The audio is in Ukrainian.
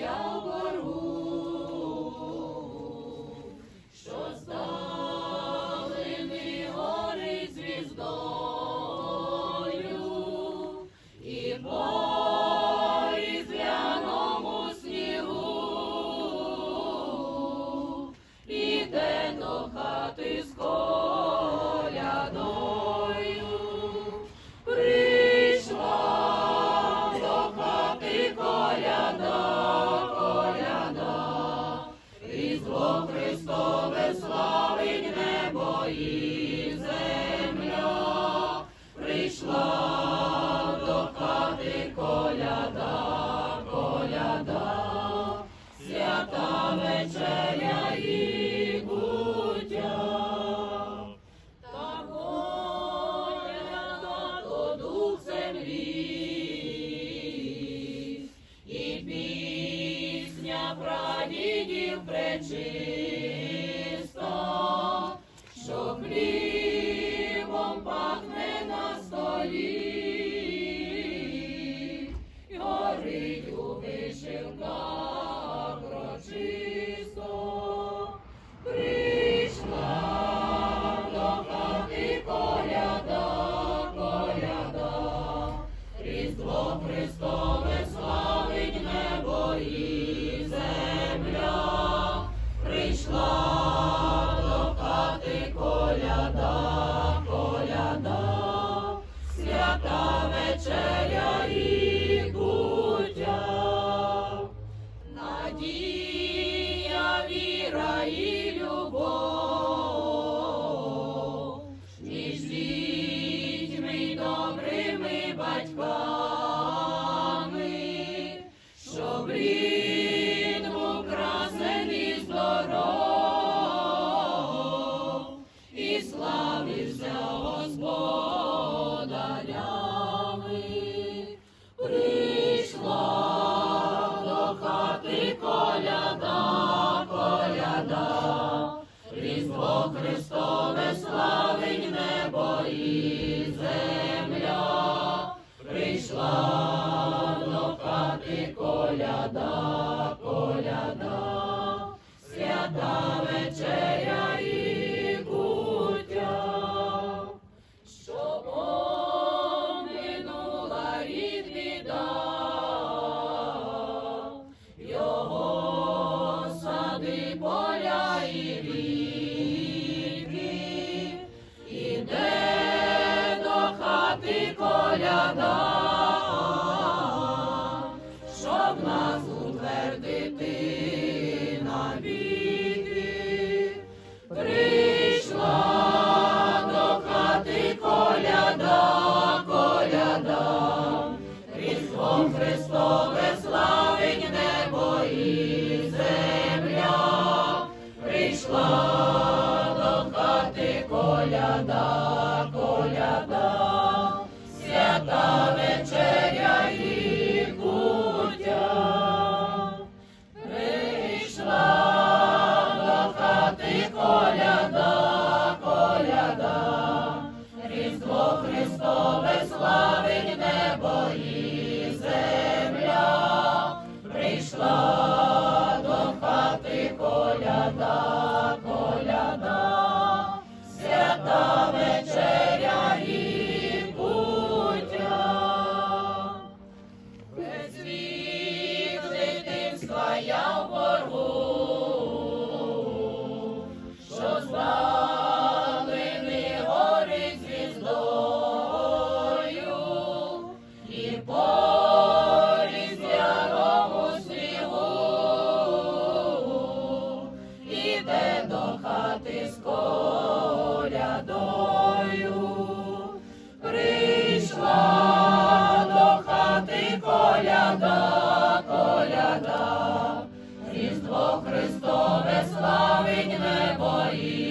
Yahweh. Христове славить небо і земля, прийшла до хати коляда, коляда, свята вечеря. і дів пречисто, що хліб. Христове славить небо і земля, прийшла до хати коляда, коляда, свята вечеря. я в боргу, що не горить звіздою, і по різдвяному снігу іде до хати з колядою. Прийшла до хати коляда. славить небо і